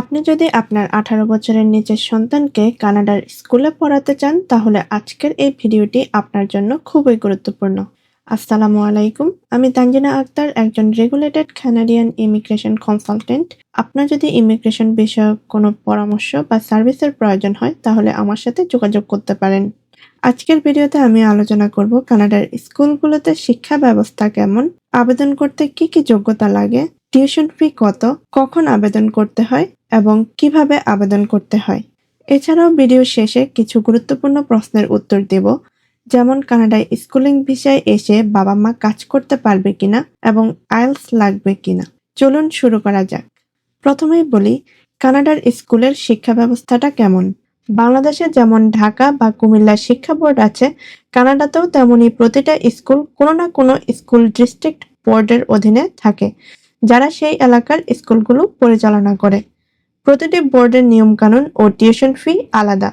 আপনি যদি আপনার আঠারো বছরের নিচের সন্তানকে কানাডার স্কুলে পড়াতে চান, তাহলে আজকের এই ভিডিওটি আপনার জন্য খুবই গুরুত্বপূর্ণ। আসসালামু আলাইকুম, আমি তানজিনা আক্তার, একজন রেগুলেটেড কানাডিয়ান ইমিগ্রেশন কনসালটেন্ট। আপনার যদি ইমিগ্রেশন বিষয়ক কোনো পরামর্শ বা সার্ভিসের প্রয়োজন হয়, তাহলে আমার সাথে যোগাযোগ করতে পারেন। আজকের ভিডিওতে আমি আলোচনা করব কানাডার স্কুলগুলোতে শিক্ষা ব্যবস্থা কেমন, আবেদন করতে কি কি যোগ্যতা লাগে, টিউশন ফি কত, কখন আবেদন করতে হয় এবং কীভাবে আবেদন করতে হয়। এছাড়াও ভিডিও শেষে কিছু গুরুত্বপূর্ণ প্রশ্নের উত্তর দেব, যেমন কানাডায় স্কুলিং ভিসায় এসে বাবা মা কাজ করতে পারবে কিনা এবং আইলস লাগবে কিনা। চলুন শুরু করা যাক। প্রথমেই বলি, কানাডার স্কুলের শিক্ষা ব্যবস্থাটা কেমন? বাংলাদেশে যেমন ঢাকা বা কুমিল্লা শিক্ষা বোর্ড আছে, কানাডাতেও তেমনি প্রতিটা স্কুল কোনো না কোনো স্কুল ডিস্ট্রিক্ট বোর্ডের অধীনে থাকে, যারা সেই এলাকার স্কুলগুলো পরিচালনা করে। প্রতিটি বোর্ডের নিয়মকানুন ও টিউশন ফি আলাদা।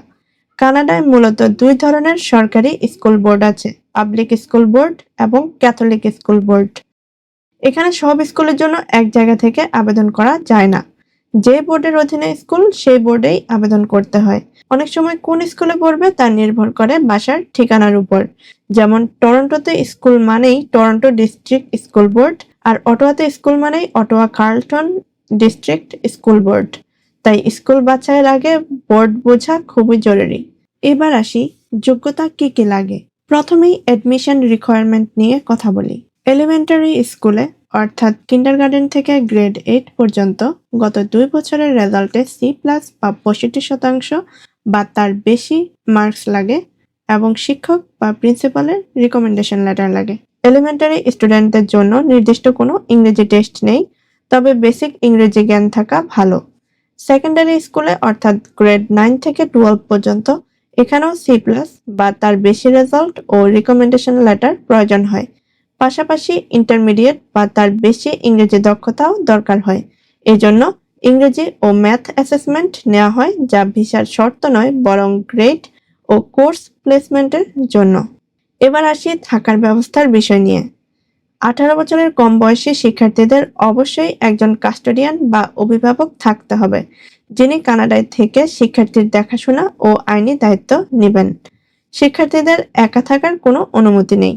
কানাডায় মূলত দুই ধরনের সরকারি স্কুল বোর্ড আছে, পাবলিক স্কুল বোর্ড এবং ক্যাথলিক স্কুল বোর্ড। এখানে সব স্কুলের জন্য এক জায়গা থেকে আবেদন করা যায় না। যে বোর্ডের অধীনে স্কুল, সেই বোর্ডেই আবেদন করতে হয়। অনেক সময় কোন স্কুলে পড়বে তা নির্ভর করে বাসার ঠিকানার উপর। যেমন, টরন্টোতে স্কুল মানেই টরন্টো ডিস্ট্রিক্ট স্কুল বোর্ড আর অটোয়াতে স্কুল মানেই Ottawa Carleton district school board. তাই স্কুল বাছাইয়ের আগে বোর্ড বোঝা খুবই জরুরি। এবার আসি, যোগ্যতা কি কি লাগে? প্রথমেই অ্যাডমিশন রিকোয়ারমেন্ট নিয়ে কথা বলি। এলিমেন্টারি স্কুলে অর্থাৎ কিন্ডারগার্টেন থেকে গ্রেড এইট পর্যন্ত গত দুই বছরের রেজাল্টে সি প্লাস বা পঁয়ষট্টি শতাংশ বা তার বেশি মার্কস লাগে এবং শিক্ষক বা প্রিন্সিপালের রিকমেন্ডেশন লেটার লাগে। এলিমেন্টারি স্টুডেন্টদের জন্য নির্দিষ্ট কোনো ইংরেজি টেস্ট নেই, তবে বেসিক ইংরেজি জ্ঞান থাকা ভালো। সেকেন্ডারি স্কুলে অর্থাৎ গ্রেড নাইন থেকে টুয়েলভ পর্যন্ত, এখানেও সি প্লাস বা তার বেশি রেজাল্ট ও রিকমেন্ডেশন লেটার প্রয়োজন হয়। পাশাপাশি ইন্টারমিডিয়েট বা তার বেশি ইংরেজি দক্ষতাও দরকার হয়। এজন্য ইংরেজি ও ম্যাথ অ্যাসেসমেন্ট নেওয়া হয়, যা ভিসার শর্ত নয়, বরং গ্রেড ও কোর্স প্লেসমেন্টের জন্য। এবার আসি থাকার ব্যবস্থার বিষয় নিয়ে। আঠারো বছরের কম বয়সী শিক্ষার্থীদের অবশ্যই একজন কাস্টোডিয়ান বা অভিভাবক থাকতে হবে, যিনি কানাডায় থেকে শিক্ষার্থীর দেখাশোনা ও আইনি দায়িত্ব নেবেন। শিক্ষার্থীদের একা থাকার কোনো অনুমতি নেই।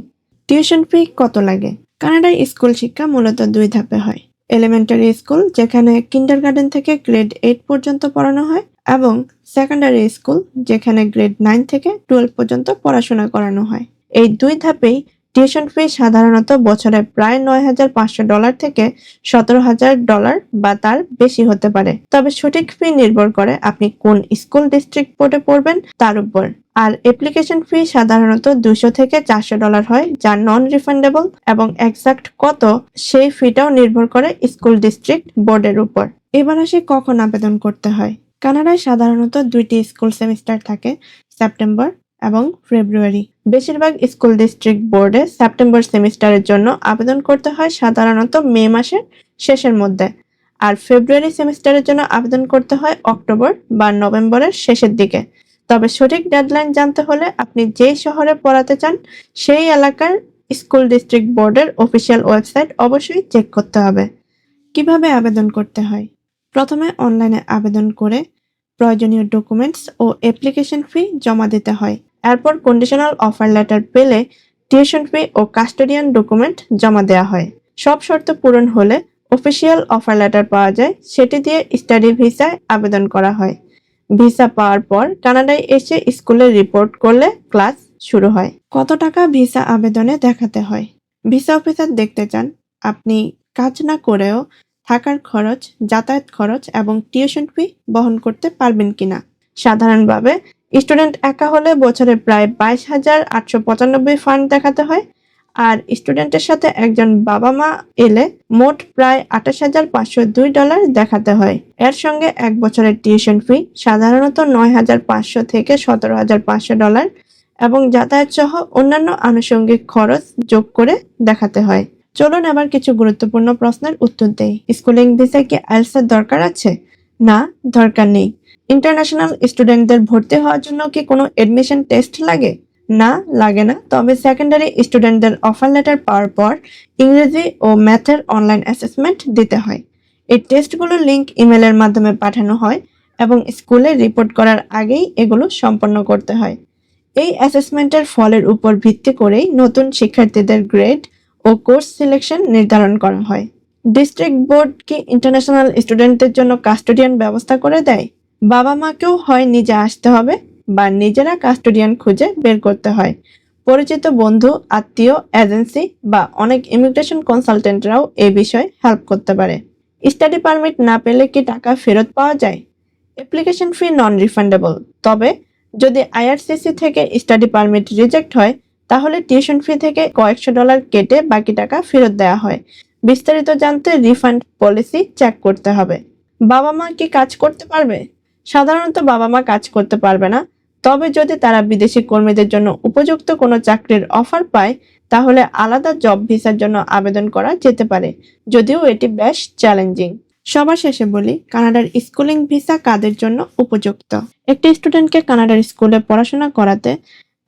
টিউশন ফি কত লাগে? কানাডায় স্কুল শিক্ষা মূলত দুই ধাপে হয়। এলিমেন্টারি স্কুল, যেখানে কিন্ডারগার্টেন থেকে গ্রেড এইট পর্যন্ত পড়ানো হয়, এবং সেকেন্ডারি স্কুল, যেখানে গ্রেড নাইন থেকে টুয়েলভ পর্যন্ত পড়াশোনা করানো হয়। এই দুই ধাপেই টিউশন ফি সাধারণত বছরে প্রায় নয় হাজার পাঁচশো ডলার থেকে সতেরো হাজার ডলার বা তার বেশি হতে পারে। তবে সঠিক ফি নির্ভর করে আপনি কোন স্কুল ডিস্ট্রিক্ট বোর্ডে পড়বেন তার উপর। আর অ্যাপ্লিকেশন ফি সাধারণত দুশো থেকে চারশো ডলার হয়, যা নন রিফান্ডেবল এবং এক্সাক্ট কত, সেই ফিটাও নির্ভর করে স্কুল ডিস্ট্রিক্ট বোর্ডের উপর। এবার আসি কখন আবেদন করতে হয়। কানাডায় সাধারণত দুইটি স্কুল সেমিস্টার থাকে সেপ্টেম্বর এবং ফেব্রুয়ারি। বেশিরভাগ স্কুল ডিস্ট্রিক্ট বোর্ডে সেপ্টেম্বর সেমিস্টারের জন্য আবেদন করতে হয় সাধারণত মে মাসের শেষের মধ্যে। আর ফেব্রুয়ারি সেমিস্টারের জন্য আবেদন করতে হয় অক্টোবর বা নভেম্বরের শেষের দিকে। তবে সঠিক ডেডলাইন জানতে হলে আপনি যেই শহরে পড়াতে চান, সেই এলাকার স্কুল ডিস্ট্রিক্ট বোর্ডের অফিসিয়াল ওয়েবসাইট অবশ্যই চেক করতে হবে। কীভাবে আবেদন করতে হয়? প্রথমে অনলাইনে আবেদন করে প্রয়োজনীয় ডকুমেন্টস ও অ্যাপ্লিকেশন ফি জমা দিতে হয়। এরপর কন্ডিশনাল অফার লেটার পেলে টিউশন ফি ও কাস্টোডিয়ান ডকুমেন্ট জমা দেওয়া হয়। সব শর্ত পূরণ হলে অফিসিয়াল অফার লেটার পাওয়া যায়, সেটি দিয়ে স্টাডি ভিসায় আবেদন করা হয়। ভিসা পাওয়ার পর কানাডায় এসে স্কুলে রিপোর্ট করলে ক্লাস শুরু হয়। কত টাকা ভিসা আবেদনে দেখাতে হয়? ভিসা অফিসার দেখতে চান, আপনি কাজ না করেও থাকার খরচ, যাতায়াত খরচ এবং টিউশন ফি বহন করতে পারবেন কিনা? সাধারণভাবে স্টুডেন্ট একা হলে বছরে প্রায় বাইশ হাজার আটশো পঁচানব্বই ফান্ড দেখাতে হয়। আর স্টুডেন্টের সাথে একজন বাবা মা এলে মোট প্রায় আঠাশ হাজার পাঁচশো দুই ডলার দেখাতে হয়। এর সঙ্গে এক বছরের টিউশন ফি সাধারণত নয় হাজার পাঁচশো থেকে সতেরো হাজার পাঁচশো ডলার এবং যাতায়াত সহ অন্যান্য আনুষঙ্গিক খরচ যোগ করে দেখাতে হয়। চলুন এবার কিছু গুরুত্বপূর্ণ প্রশ্নের উত্তর দেই। স্কুলিং ভিসায় কি আইএলসের দরকার আছে? না, দরকার নেই। ইন্টারন্যাশনাল স্টুডেন্টদের ভর্তি হওয়ার জন্য কি কোনো এডমিশন টেস্ট লাগে? না লাগে না। তবে সেকেন্ডারি স্টুডেন্টদের অফার লেটার পাওয়ার পর ইংরেজি ও ম্যাথের অনলাইন অ্যাসেসমেন্ট দিতে হয়। এই টেস্টগুলোর লিঙ্ক ইমেলের মাধ্যমে পাঠানো হয় এবং স্কুলে রিপোর্ট করার আগেই এগুলো সম্পন্ন করতে হয়। এই অ্যাসেসমেন্টের ফলের উপর ভিত্তি করেই নতুন শিক্ষার্থীদের গ্রেড ও কোর্স সিলেকশন নির্ধারণ করা হয়। ডিস্ট্রিক্ট বোর্ড কি ইন্টারন্যাশনাল স্টুডেন্টদের জন্য কাস্টোডিয়ান ব্যবস্থা করে দেয়? বাবা মাকেও হয় নিজে আসতে হবে বা নিজেরা কাস্টোডিয়ান খুঁজে বের করতে হয়। পরিচিত বন্ধু, আত্মীয়, এজেন্সি বা অনেক ইমিগ্রেশন কনসালটেন্টরাও এ বিষয়ে হেল্প করতে পারে। স্টাডি পারমিট না পেলে কি টাকা ফেরত পাওয়া যায়? অ্যাপ্লিকেশন ফি নন রিফান্ডেবল তবে যদি আইআরসিসি থেকে স্টাডি পারমিট রিজেক্ট হয়, তাহলে টিউশন ফি থেকে কয়েকশো ডলার কেটে বাকি টাকা ফেরত দেওয়া হয়। বিস্তারিত জানতে রিফান্ড পলিসি চেক করতে হবে। বাবা মা কি কাজ করতে পারবে? সাধারণত বাবা মা কাজ করতে পারবে না। তবে যদি তারা বিদেশি কর্মীদের জন্য উপযুক্ত কোনো চাকরির অফার পায়, তাহলে আলাদা জব ভিসার জন্য আবেদন করা যেতে পারে। যদিও এটি বেশ চ্যালেঞ্জিং। সবার শেষে বলি, কানাডার স্কুলিং ভিসা কাদের জন্য উপযুক্ত? একটি স্টুডেন্টকে কানাডার স্কুলে পড়াশোনা করাতে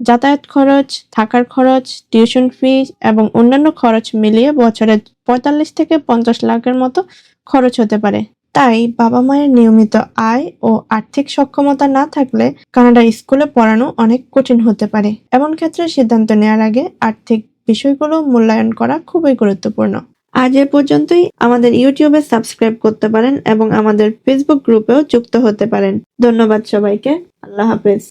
যাতায়াত খরচ, থাকার খরচ, টিউশন ফি এবং অন্যান্য খরচ মিলিয়ে বছরে পঁয়তাল্লিশ থেকে পঞ্চাশ লাখের মতো খরচ হতে পারে। তাই বাবা মায়ের নিয়মিত আয় ও আর্থিক সক্ষমতা না থাকলে কানাডা স্কুলে পড়ানো অনেক কঠিন হতে পারে। এমন ক্ষেত্রে সিদ্ধান্ত নেওয়ার আগে আর্থিক বিষয়গুলো মূল্যায়ন করা খুবই গুরুত্বপূর্ণ। আজ এ পর্যন্তই। আমাদের ইউটিউবে সাবস্ক্রাইব করতে পারেন এবং আমাদের ফেসবুক গ্রুপেও যুক্ত হতে পারেন। ধন্যবাদ সবাইকে। আল্লাহ হাফেজ।